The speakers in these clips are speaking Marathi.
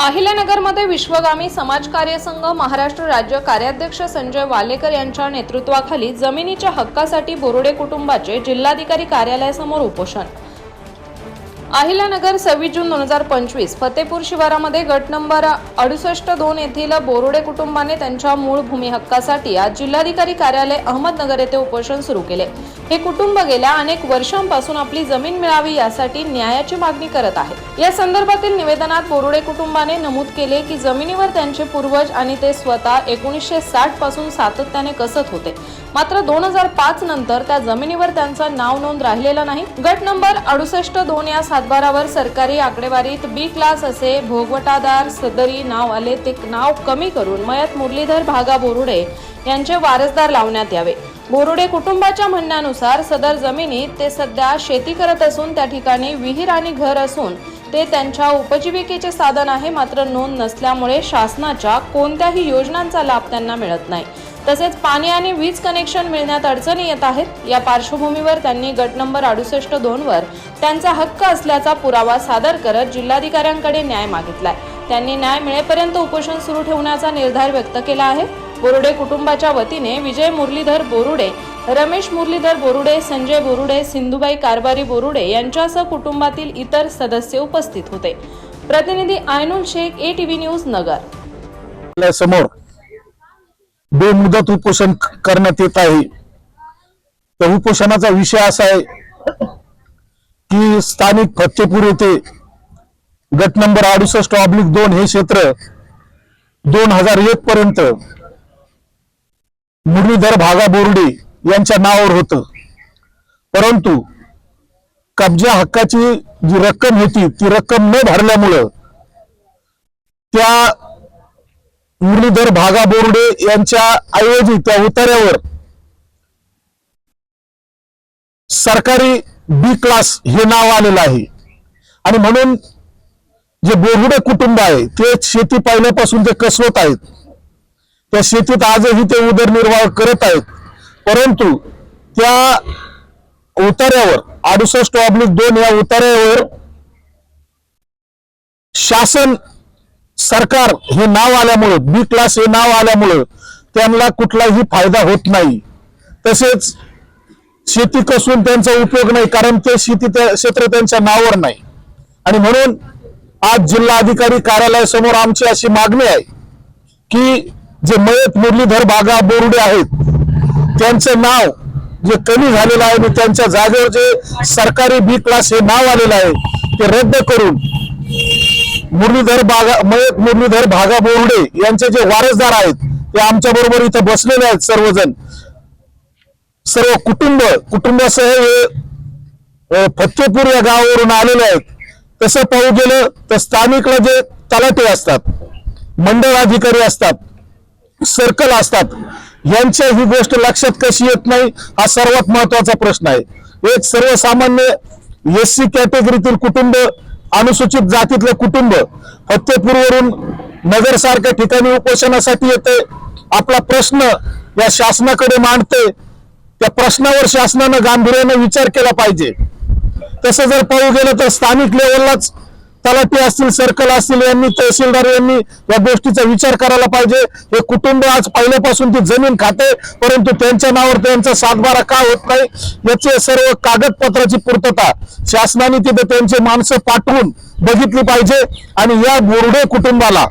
अहिल्यानगरमध्ये विश्वगामी समाज कार्य संघ महाराष्ट्र राज्य कार्याध्यक्ष संजय वालेकर यांच्या नेतृत्वाखाली जमिनीच्या हक्कासाठी बोरुडे कुटुंबाचे जिल्हाधिकारी कार्यालयासमोर उपोषण. अहिल्यानगर सव्वीस जून दोन हजार पंचवीस फतेपूर शिवारामध्ये गट नंबर अडुसष्ट दोन येथील बोरुडे कुटुंबाने त्यांच्या मूळ भूमी हक्कासाठी आज जिल्हाधिकारी कार्यालय अहमदनगर येथे उपोषण सुरू केले. हे कुटुंब गेल्या अनेक वर्षांपासून आपली जमीन मिळावी यासाठी न्यायाची मागणी करत आहे. या संदर्भातील निवेदनात बोरुडे कुटुंबाने नमूद केले की जमिनीवर त्यांचे पूर्वज आणि ते स्वतः एकोणीसशे साठपासून सातत्याने कसत होते. मात्र दोन हजार पाच नंतर त्या जमिनीवर त्यांचा नाव नोंद राहिलेला नाही. गट नंबर अडुसष्ट दोन या सातबारावर सरकारी आकडेवारीत बी क्लास असे भोगवटादार सदरी नाव आले ते नाव कमी करून मयत मुरलीधर भागा बोरुडे यांचे वारसदार लावण्यात यावे. बोरुडे कुटुंबाच्या म्हणण्यानुसार सदर जमिनीत ते सध्या शेती करत असून त्या ठिकाणी विहीर आणि घर असून ते त्यांच्या उपजीविकेचे साधन आहे मात्र नोंद नसल्यामुळे शासनाच्या कोणत्याही योजनांचा लाभ त्यांना मिळत नाही. तसेच पाणी आणि वीज कनेक्शन मिळण्यात अडचणी येत आहेत. या पार्श्वभूमीवर त्यांनी गट नंबर अडुसष्ट दोन वर त्यांचा हक्क असल्याचा पुरावा सादर करत जिल्हाधिकाऱ्यांकडे न्याय मागितलाय. त्यांनी न्याय मिळेपर्यंत उपोषण सुरू ठेवण्याचा निर्धार व्यक्त केला आहे. बोरुडे कुटुंबाच्या वतीने विजय मुरलीधर बोरुडे रमेश मुरलीधर बोरुडे संजय बोरुडे सिंधुबाई कारभारी बोरुडे यांच्यासह कुटुंबातील इतर सदस्य उपस्थित होते. प्रतिनिधी Ainul Shaikh A TV news Nagar. समोर बेमुदत उपोषण करण्यात येत आहे. त्या उपोषणाचा विषय असा आहे की स्थानिक फत्तेपूर येथे गट नंबर अडुसष्ट ऑब्लिक दोन हे क्षेत्र दोन हजार एक पर्यंत मुरलीधर भागा बोर्डे यांच्या नावावर होत. परंतु कब्जा हक्काची जी रक्कम होती ती रक्कम न भरल्यामुळं त्या मुरलीधर भागा बोर्डे यांच्या ऐवजी त्या उतार्यावर सरकारी बी क्लास हे नाव आलेलं आहे. आणि म्हणून जे बोरगुडे कुटुंब आहे ते शेती पाहिल्यापासून ते कसवत आहेत त्या शेतीत आजही ते उदरनिर्वाह करत आहेत. परंतु त्या उतार्यावर अडुसष्ट ऑब्लिक दोन या उतार्यावर शासन सरकार हे नाव आल्यामुळं बी क्लास हे नाव आल्यामुळं त्यांना कुठलाही फायदा होत नाही. तसेच शेती कसून त्यांचा उपयोग नाही कारण ते शेती त्या- क्षेत्र त्यांच्या नावावर नाही. आणि म्हणून आज जिल्हा अधिकारी कार्यालयासमोर आमची अशी मागणी आहे की जे मयत मुरलीधर बागा बोर्डे आहेत त्यांचं नाव जे कमी झालेलं आहे आणि त्यांच्या जागेवर जे सरकारी बी क्लास हे नाव आलेलं आहे ते रद्द करून मुरलीधर बागा मयत मुरलीधर भागा बोर्डे यांचे जे वारसदार आहेत ते आमच्या बरोबर इथं बसलेले आहेत सर्वजण. सर्व कुटुंब कुटुंबासह हे फत्तेपूर या गावावरून आलेले आहेत. तसं पाहू गेलं तर स्थानिकला जे तलाटे असतात मंडळ अधिकारी असतात सर्कल असतात यांच्या ही गोष्ट लक्षात कशी येत नाही हा सर्वात महत्त्वाचा प्रश्न आहे. एक सर्वसामान्य एस सी कॅटेगरीतील कुटुंब अनुसूचित जातीतलं कुटुंब फत्तेपूरवरून नगरसारख्या ठिकाणी उपोषणासाठी येते आपला प्रश्न या शासनाकडे मांडते त्या प्रश्नावर शासनानं गांभीर्यानं विचार केला पाहिजे. तसं जर पाहू गेलं तर स्थानिक लेवललाच तलाठी असतील सर्कल असतील यांनी तहसीलदार यांनी या गोष्टीचा विचार करायला पाहिजे. हे कुटुंब आज पहिल्यापासून ती जमीन खाते परंतु त्यांच्या नावावर त्यांचा सातबारा का होत नाही याचे सर्व कागदपत्राची पूर्तता शासनाने तिथे त्यांचे माणसं पाठवून बघितली पाहिजे आणि या बोर्डे कुटुंबाला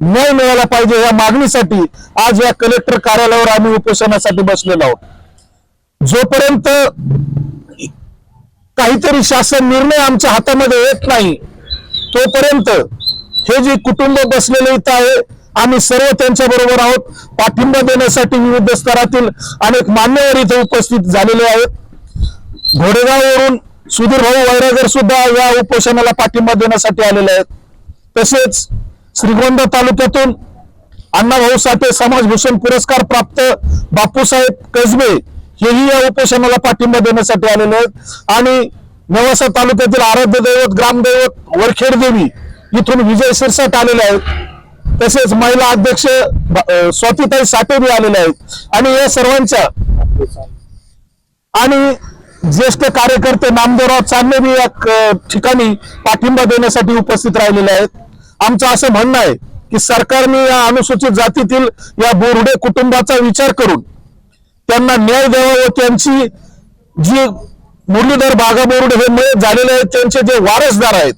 न्याय मिळाला पाहिजे या मागणीसाठी आज या कलेक्टर कार्यालयावर आम्ही उपोषणासाठी बसलेलो आहोत. जोपर्यंत काहीतरी शासन निर्णय आमच्या हातामध्ये येत नाही तोपर्यंत हे जे कुटुंब बसलेले इथं आहे आम्ही सर्व त्यांच्या बरोबर आहोत. पाठिंबा देण्यासाठी विविध स्तरातील अनेक मान्यवर इथे उपस्थित झालेले आहेत. घोडेगाववरून सुधीर भाऊ वैरागर सुद्धा या उपोषणाला पाठिंबा देण्यासाठी आलेले आहेत. तसेच श्रीगोंदा तालुक्यातून अण्णाभाऊ साठे समाजभूषण पुरस्कार प्राप्त बापूसाहेब कसबे हेही या उपोषणाला पाठिंबा देण्यासाठी आलेले आहेत. आणि नेवासा तालुक्यातील आराध्य दैवत ग्रामदैवत वरखेड देवी इथून विजय सिरसाट आलेले आहेत. तसेच महिला अध्यक्ष स्वातीताई साठे बी आलेले आहेत. आणि या सर्वांच्या आणि ज्येष्ठ कार्यकर्ते नामदेवराव चांदणे बी या ठिकाणी पाठिंबा देण्यासाठी उपस्थित राहिलेले आहेत. आमचं असं म्हणणं आहे की सरकारने या अनुसूचित जातीतील या बोरडे कुटुंबाचा विचार करून त्यांना न्याय द्यावा व त्यांची जी मुरलीधर बागाबोर्ड हे मयत झालेले आहेत. त्यांचे जे वारसदार आहेत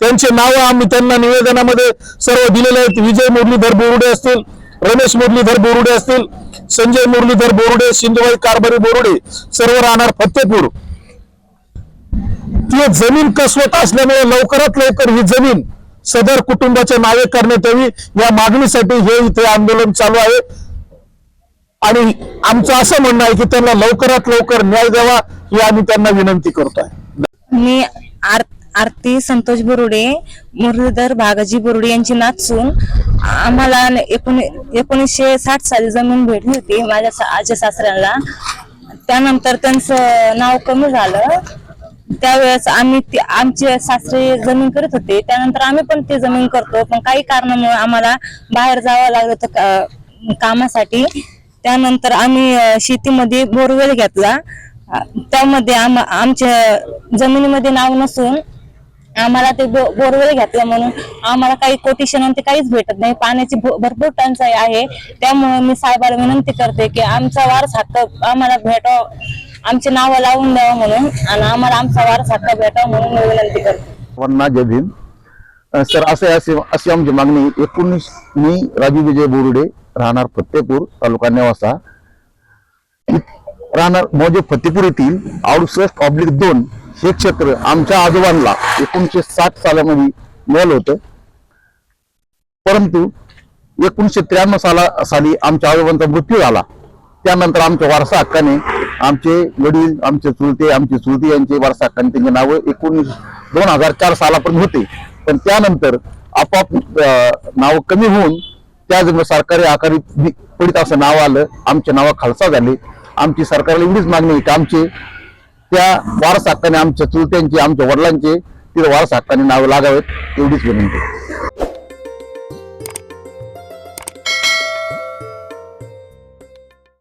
त्यांचे नावं आम्ही त्यांना निवेदनामध्ये सर्व दिलेले आहेत. विजय मुरलीधर बोरुडे असतील रमेश मुरलीधर बोरुडे असतील संजय मुरलीधर बोरुडे सिंधुबाई कारभारी बोरुडे सर्व राहणार फतेपूर. ती जमीन कसवत असल्यामुळे लवकरात लवकर ही जमीन सदर कुटुंबाच्या नावे करण्यात यावी. या मागणीसाठी हे इथे आंदोलन चालू आहे. आणि आमचं असं म्हणणं आहे की त्यांना लवकरात लवकर न्याय द्यावा. ही आम्ही त्यांना विनंती करतो मी आर आरती संतोष बोरुडे मुरलीधर भागाजी बोरुडे यांची नाचून आम्हाला एकोणी एकोणीसशे साठ साली जमीन भेटली होती माझ्या आजी सासऱ्यांना. त्यानंतर त्यांचं नाव कमी झालं. त्यावेळेस आम्ही आमचे सासरे जमीन करत होते. त्यानंतर आम्ही पण ते जमीन करतो. पण काही कारणामुळे आम्हाला बाहेर जावं लागलं होतं कामासाठी. त्यानंतर आम्ही शेतीमध्ये बोरवेल घेतला. त्यामध्ये आम आमच्या जमिनीमध्ये नाव नसून आम्हाला ते बोरवेल घेतलं म्हणून आम्हाला काही कोटेशन ते काहीच भेटत नाही. पाण्याची भरपूर टंचाई आहे. त्यामुळे मी साहेबाला विनंती करते की आमचा वारस हक्क आम्हाला भेटाव. आमचे नावं लावून द्यावं म्हणून आणि आम्हाला आमचा वारस हक्क भेटावा म्हणून मी विनंती करते. जय भीम. सर असे असे अशी आमची मागणी एकोणीस मी राजू विजय बोरुडे राहणार फत्तेपूर तालुका नेवासा. राहणार मौजे फतेपूर येथील अडुसष्ट ऑब्लिक दोन हे क्षेत्र आमच्या आजोबांना एकोणीसशे साठ सालामध्ये मिळालं होतं. परंतु एकोणीसशे त्र्याण्णव साला साली आमच्या आजोबांचा मृत्यू झाला. त्यानंतर आमच्या वारसा हक्काने आमचे वडील आमचे चुलते आमचे चुलते यांचे वारसा हक्काने त्यांची नावं एकोणीस दोन हजार चार सालापर्यंत होते. पण त्यानंतर आपोआप नावं कमी होऊन त्याजवळ सरकारी आकारी पडीत पडित असं नाव आलं. आमचे नावं खालसा झाले. आमची सरकारला एवढीच मागणी आहे की आमचे त्या वारस हक्काने आमच्या चुलत्यांचे आमच्या वडिलांचे तिथे वारस हक्काने नावं लागावेत एवढीच विनंती